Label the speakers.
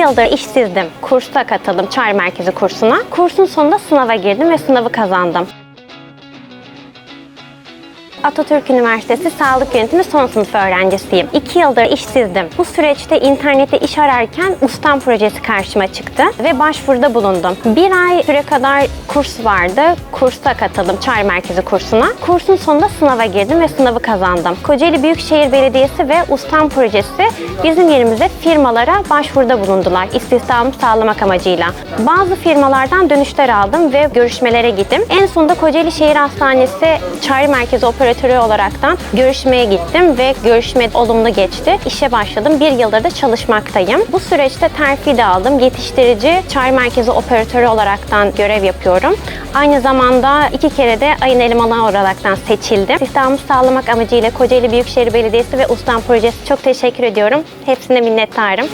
Speaker 1: Yıldır işsizdim. Kursa katıldım, çağrı merkezi kursuna. Kursun sonunda sınava girdim ve sınavı kazandım. Atatürk Üniversitesi Sağlık Yönetimi son sınıf öğrencisiyim. İki yıldır işsizdim. Bu süreçte internette iş ararken ustam projesi karşıma çıktı ve başvuruda bulundum. Bir ay süre kadar kurs vardı. Kursa katıldım, çağrı merkezi kursuna. Kursun sonunda sınava girdim ve sınavı kazandım. Kocaeli Büyükşehir Belediyesi ve ustam projesi bizim yerimize firmalara başvuruda bulundular. İstihdamı sağlamak amacıyla. Bazı firmalardan dönüşler aldım ve görüşmelere gittim. En sonunda Kocaeli Şehir Hastanesi çağrı merkezi operatörü olaraktan görüşmeye gittim ve görüşme olumlu geçti. İşe başladım. Bir yıldır da çalışmaktayım. Bu süreçte terfi de aldım. Yetiştirici çağrı merkezi operatörü olaraktan görev yapıyorum. Aynı zamanda iki kere de ayın elemanı olaraktan seçildim. İstihdamı sağlamak amacıyla Kocaeli Büyükşehir Belediyesi ve Ustam Projesi çok teşekkür ediyorum. Hepsine minnettarım.